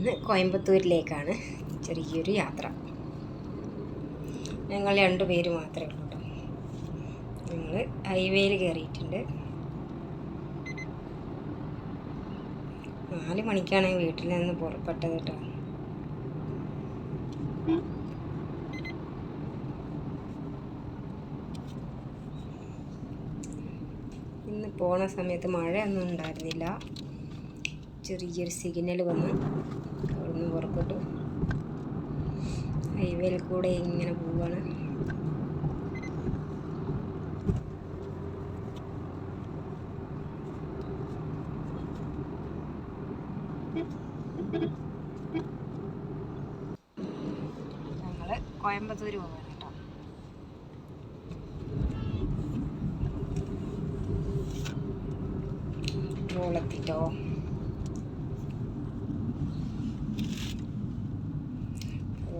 ഇന്ന് കോയമ്പത്തൂരിലേക്കാണ് ചെറിയൊരു യാത്ര. ഞങ്ങൾ രണ്ട് പേര് മാത്രമേ ഉള്ളൂ കേട്ടോ. ഞങ്ങൾ ഹൈവേയിൽ കയറിയിട്ടുണ്ട്. നാല് മണിക്കാണ് വീട്ടിൽ നിന്ന് പുറപ്പെട്ടത് കേട്ടോ. ഇന്ന് പോണ സമയത്ത് മഴയൊന്നും ഉണ്ടായിരുന്നില്ല. ചെറിയൊരു സിഗ്നൽ വന്ന് അവിടുന്ന് പുറപ്പെട്ടു. ഹൈവേയിൽ കൂടെ ഇങ്ങനെ പോവാണ്. ഞങ്ങൾ കോയമ്പത്തൂർ പോവാണ് കേട്ടോ. റോളെത്തിട്ടോ ഇവിടെ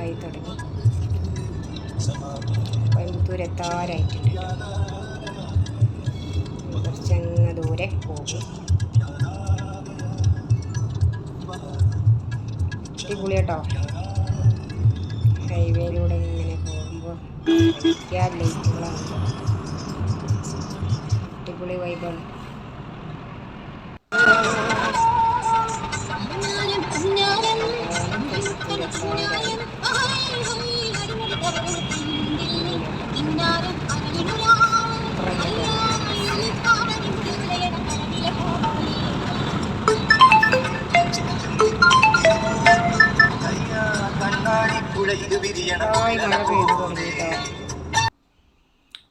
ഇരുട്ടായി തുടങ്ങി. കോയമ്പത്തൂർ എത്താറായിട്ടുണ്ട് കുറച്ചങ്ങ് ദൂരെ പോകും. അടിപൊളി കേട്ടോ. ഹൈവേയിലൂടെ ഇങ്ങനെ പോകുമ്പോൾ ലൈറ്റുകളാണ് അടിപൊളി വൈബാണ്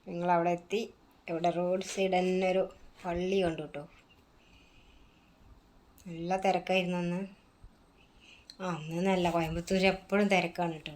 ഞങ്ങൾ അവിടെ എത്തി. ഇവിടെ റോഡ് സൈഡ് തന്നെ ഒരു പള്ളി ഉണ്ട് കേട്ടോ നല്ല തിരക്കായിരുന്നു അന്ന്. ആ അന്ന് നല്ല കോയമ്പത്തൂർ എപ്പോഴും തിരക്കാണ് കേട്ടോ